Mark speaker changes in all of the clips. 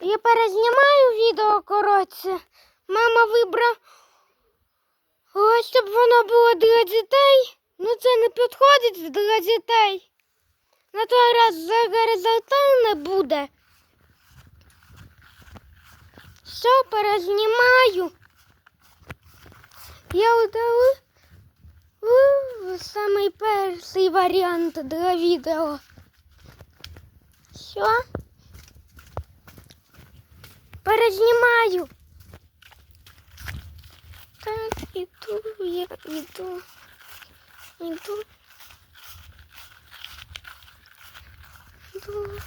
Speaker 1: Я перезнімаю відео, коротше. Мама вибрала, ось щоб воно було для дітей. Ну це не підходить для дітей. На той раз горизонталь не буде. Все, перезнімаю. Я удалив самий перший варіант для відео. Все. Перезнімаю. Так, іду, я іду. Іду. Іду.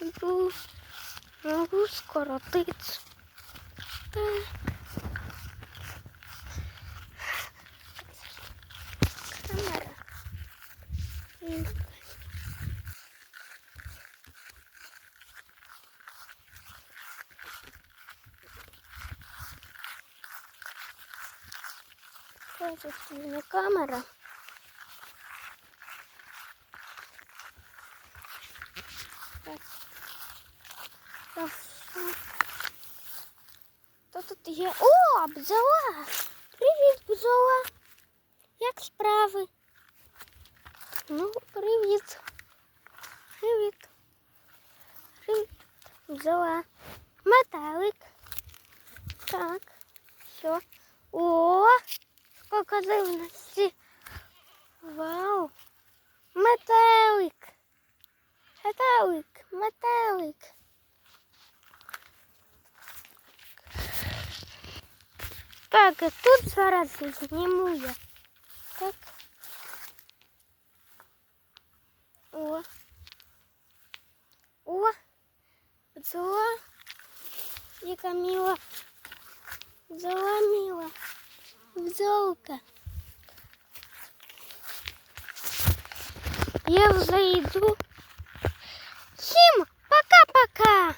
Speaker 1: Іду. Могу скоротиться. Так. Камера. М. Ось тут у мене камера. Так. Та все. Хто тут є? О, бджола! Привіт, бджола! Як справи? Ну, привіт. Привіт. Привіт. Бджола. Метелик. Так. Все. О, Сколько живності. Вау. Метелик. Метелик, метелик. Так, а тут зараз зніму я. Так. О. О. Бджола. Яка мила. Бджола мила. Бджолка. Я вже